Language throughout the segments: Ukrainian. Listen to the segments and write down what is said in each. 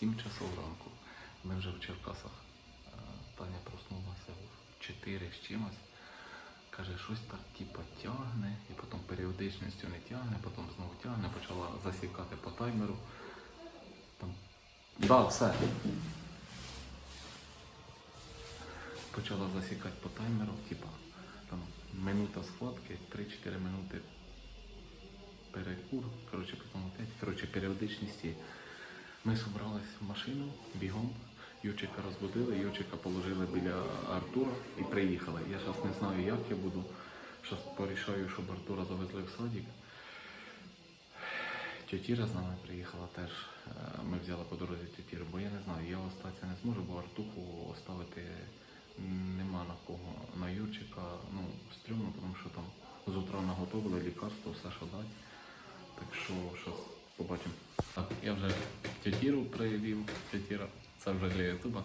7 часов ранку. Ми вже в Черкасах. Е, Таня проснулася в 4 з чимось. Каже, щось так типа тягне, і потім періодичністю не тягне, потім знову тягне, почала засікати по таймеру. Там... Да, все. Почала засікати по таймеру, типа там минута схватки, 3-4 минути перекур, коротше, потім опять, коротше, періодичність. Ми зібрались в машину бігом. Ючика розбудили, Ючика положили біля Артура і приїхали. Я зараз не знаю, як я буду. Зараз порішаю, щоб Артура завезли в садик. Тетіра з нами приїхала теж. Е, Ми взяли по дорозі тетіру, бо я не знаю, я остатися не зможу, бо Артуху оставити нема на кого. На Юрчика, ну, стрьомно, тому що там з утра наготовили лікарство, все що дать. Так що зараз побачимо. Так, я вже тетіру привів, тетіра, це вже для Ютуба.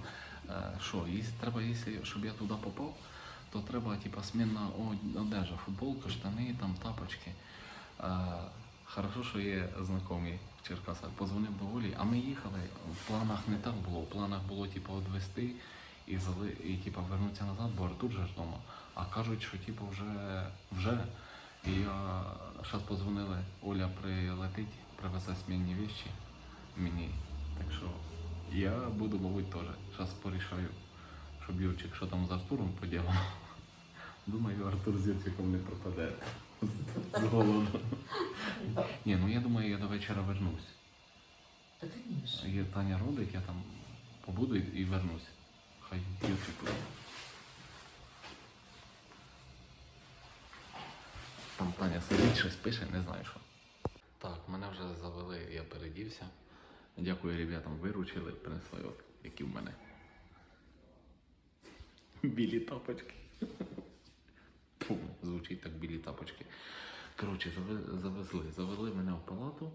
Е, Що, треба, якщо, щоб я туди попав, то треба типа смінна одежа, футболка, штани, там тапочки. Е, Хорошо, що є знайомі в Черкасах. Позвонив до Олі, а ми їхали. В планах не так було. В планах було типу, відвести і, зали, і типу, вернутися назад, бо Артур же вдома. А кажуть, що типу, вже, вже. І я зараз позвонили, Оля прилетить, привезе смінні вещі мені. Так що я буду, мабуть, теж. Зараз порішаю, щоб Юрчик, що там з Артуром поділав. Думаю, Артур з Юрчиком не пропаде з голоду. Ні, ну я думаю, я до вечора вернусь. Та, конечно. Є Таня родить, я там побуду і і вернусь. Хай Юрчик буде. Там Таня сидить, щось пише, не знаю що. Так, мене вже завели, я передівся. Дякую ребятам, виручили, принесли, от, які в мене. Білі тапочки. Фу, звучить так білі тапочки. Коротше, завезли, завели мене в палату.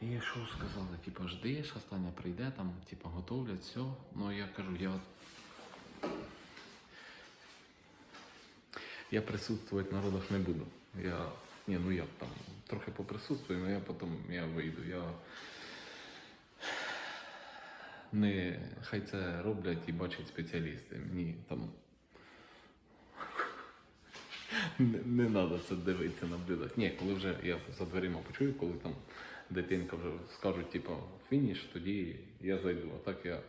І що сказали, типа, жди, що Таня прийде, там, типа, готовлять, все. Ну я кажу, я. Я присутствувати на родах не буду. Я. Ні, ну я там трохи поприсутствую, але я потім я вийду. Я не хай це роблять і бачать спеціалісти. Мені там. Не, треба це дивитися, наблюдати. Ні, коли вже я за дверима почую, коли там дитинка вже скажуть, типу, фініш, тоді я зайду. А так я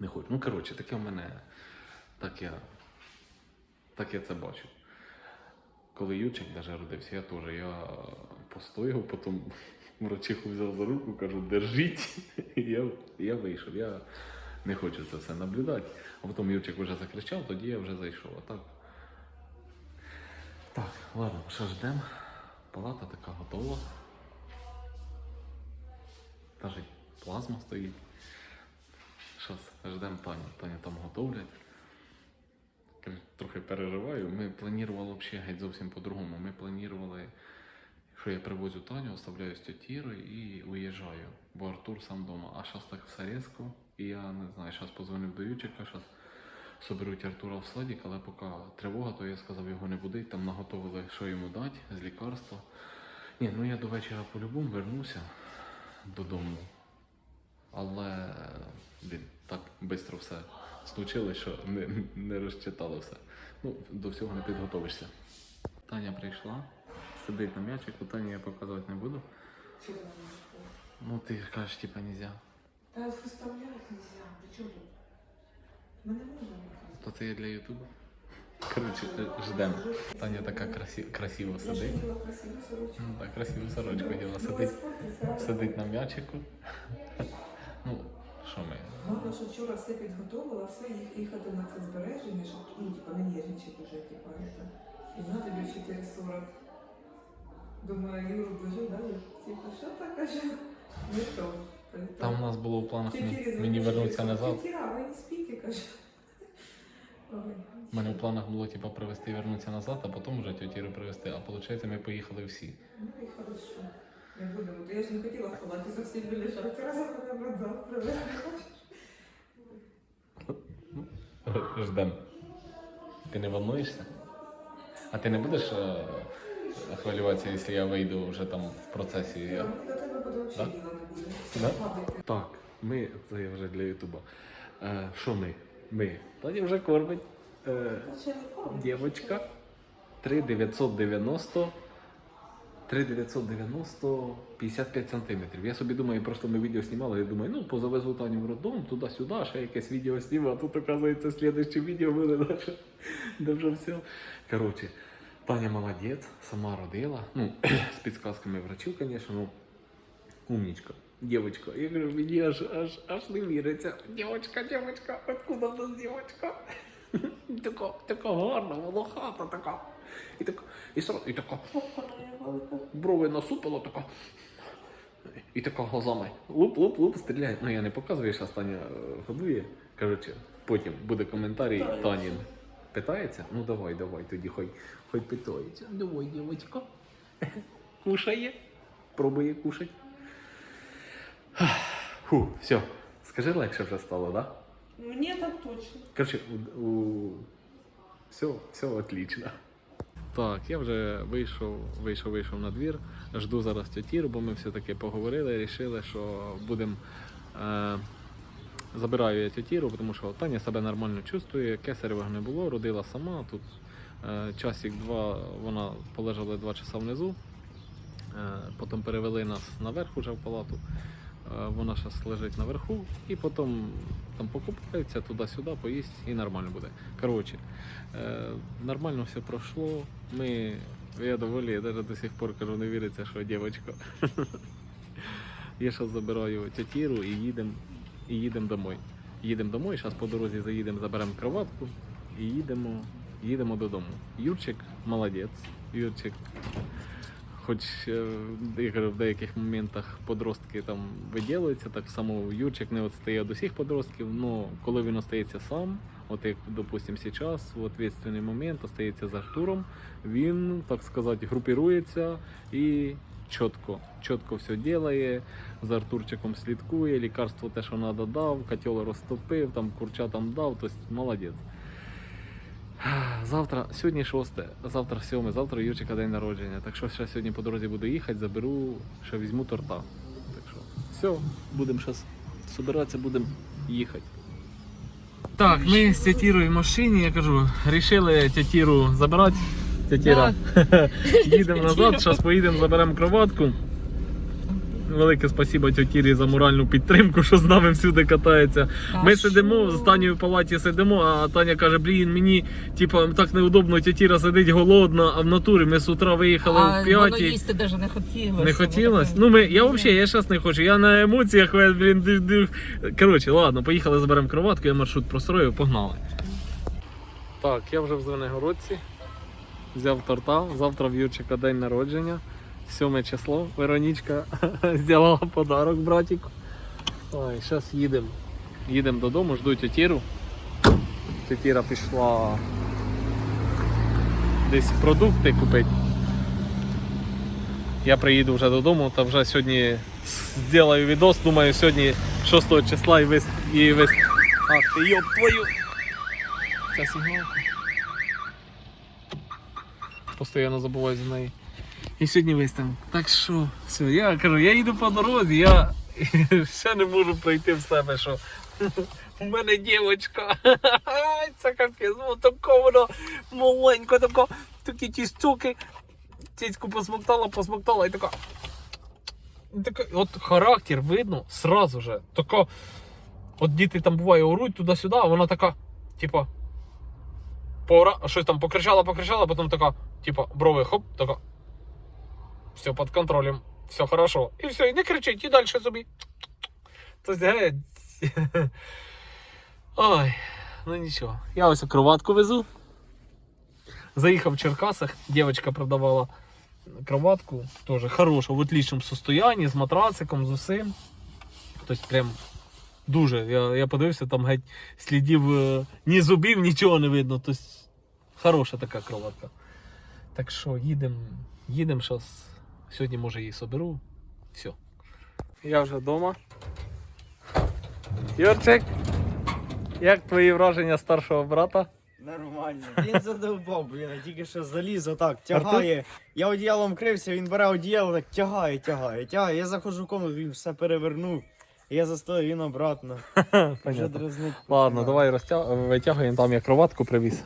не хочу. Ну, коротше, таке в мене. Так я, так я це бачу. Коли Ючик даже родився, я теж я постояв, потім врачиху взяв за руку, кажу, держіть. Я, я вийшов. Я не хочу це все наблюдати. А потім Юрчик вже закричав, тоді я вже зайшов. А так. Так, ладно, що ждемо. Палата така готова. Навіть плазма стоїть. Зараз ждемо Таню. Таню там готовлять. Трохи переживаю. Ми планували взагалі геть зовсім по-другому. Ми планували, що я привозю Таню, оставляю з і уїжджаю. Бо Артур сам вдома. А зараз так все різко. І я не знаю, зараз позвонив до Ючика, зараз соберуть Артура в садик, але поки тривога, то я сказав його не будить, там наготовили, що йому дати з лікарства. Ні, ну я до вечора по-любому вернуся додому. Але блін, так швидко все случилось, що не, не розчитали все. Ну, до всього не підготовишся. Таня прийшла, сидить на м'ячику, Тані я показувати не буду. Чего она не может? Ну ти ж кажеш, типа, нельзя. Да выставлять нельзя. Ты что тут? Мы не можем. То це є для Ютубу. Коротше, ждемо. Таня така красі... красиво Я сидить. же хотела красивую сорочку. Ну, так, красиву сорочку діла. Ну, Сидить, испортится. сидить на м'ячику. Ну, що ми? Мама що вчора все підготовила, все їх їхати на це збереження, щоб ну, типа, не нервничати вже, типа, это. І на тобі 4,40. Думаю, Юру бежу, да? Типа, що так каже? Не то. Там у нас було в планах мені, мені вернутися назад. Тетіра, ви не спите, каже. Ой. У мене в планах було типа привезти і вернутися назад, а потім вже тітіру привезти. А виходить, ми поїхали всі. Ну і хорошо. Не будемо. То я ж не хотіла в палаті зовсім не. Разом мене в родзал. Ждем. Ти не волнуєшся? А ти не будеш е, хвилюватися, якщо я вийду вже там в процесі? Я... До тебе буде Да? Да? Так, ми, це я вже для Ютуба. Е, Що ми? Ми. Таня вже кормить. Е. Дівочка 3990 3990 55 сантиметрів. Я собі думаю, просто ми відео знімали, я думаю, ну позавезу Таню в роддом, туди-сюди, ще якесь відео зніму, а тут, оказується, слідуюче відео буде наше, де вже все. Коротше, Таня молодець, сама родила. Ну, з підсказками врачів, звісно, ну, умничка. Девочка, я говорю, мені аж, аж, аж не віриться. Девочка, девочка, откуда в нас девочка? Така, така гарна, волохата така. І така, і, сразу, і така, брови насупила, така. І така глазами. Луп-луп-луп, стріляє. Ну я не показую, що Таня е, годує. Коротше, потім буде коментарій. Танін. Питається? Ну давай, давай, тоді хай, хай питається. Давай, дівочка. Кушає. Пробує кушать. Фу, все. Скажи, легше вже стало, да? Мені так точно. Короче, у, у... все, все отлично. Так, я вже вийшов, вийшов, вийшов на двір. Жду зараз тітіру, бо ми все-таки поговорили, рішили, що будемо. Е, забираю я тітіру, тому що Таня себе нормально чувствує, кесаревого не було, родила сама. Тут е, часик-два вона полежала два часа внизу. Е, потім перевели нас наверх уже в палату. Е, Вона зараз лежить наверху, і потім там покупаються туди-сюди, поїсть і нормально буде. Коротше, е, нормально все пройшло. Ми, я доволі, я навіть до сих пор кажу, не віриться, що дівчинка. Я зараз забираю тятіру і їдемо і їдемо домой. Їдемо домой, зараз по дорозі заїдемо, заберемо кроватку і їдемо, їдемо додому. Юрчик молодець. Юрчик Хоч е, я в деяких моментах подростки там виділюються, так само Юрчик не відстає від усіх подростків, але коли він остається сам, от як, допустим, зараз, в відповідальний момент остається за Артуром, він, так сказати, групірується і чітко, чітко все робить, за Артурчиком слідкує, лікарство те, що треба дав, котел розтопив, там курчатам дав, тобто молодець. Завтра, сьогодні шосте, завтра сьоме, завтра Юрчика день народження. Так що ще сьогодні по дорозі буду їхати, заберу, ще візьму торта. Так що все, будемо зараз збиратися, будемо їхати. Так, ми з тятірою в машині, я кажу, рішили тятіру забирати. Тятіра. Їдемо назад, зараз поїдемо, заберемо кроватку. Велике спасибо тьотірі за моральну підтримку, що з нами всюди катається. Ми сидимо, з Танею в палаті сидимо, а Таня каже, блін, мені типа так неудобно, тітіра сидить голодна, а в натурі ми з утра виїхали а в воно п'ятій. їсти навіть не хотілося. Не хотілося? Ну, ми, я взагалі, я зараз не хочу. Я на емоціях, блін, дих, дих. Коротше, ладно, поїхали, заберемо кроватку, я маршрут простроїв, погнали. Так, я вже в Звенигородці. Взяв торта. Завтра в Юрчика день народження. 7 число. Веронічка зробила подарок братику. Ой, зараз їдемо. Їдемо додому, жду тітіру. Тітіра пішла десь продукти купити. Я приїду вже додому та вже сьогодні зроблю відос. Думаю, сьогодні 6 числа і вис... і вис... Ах ти йоп твою. Ця сигналка. Постоянно забуваю за неї. І сьогодні виставимо. Так що, все, я кажу, я їду по дорозі, я ще не можу прийти в себе, що у мене дівчинка. Це капець, ну тако воно маленько, тако, такі ті стуки. Цицьку посмоктала, посмоктала і така. І така, от характер видно сразу же. Така, от діти там буває оруть туди-сюди, а вона така, типа, пора, щось там покричала, покричала, потім така, типа, брови хоп, така. Все під контролем, все хорошо. І все, і не кричить, і далі собі. Тобто. Ой, ну нічого. Я ось кроватку везу. Заїхав в Черкасах, дівчинка продавала кроватку, теж хорошу, в отличному состоянии, з матрациком, з усім. Тобто прям дуже. Я, я подивився, там геть слідів е, ні зубів, нічого не видно. Тобто хороша така кроватка. Так що їдемо, їдемо зараз. Сьогодні може її соберу. Все. Я вже вдома. Юрчик, як твої враження старшого брата? Нормально. Він задовбав, блін, а тільки що заліз отак, тягає. Я одіялом крився, він бере одіяло, так тягає, тягає, тягає. Я заходжу в комнату, він все перевернув. Я застою, він обратно. Вже Понятно. дразнить Ладно, починає. давай розтя... витягуємо, там я кроватку привіз.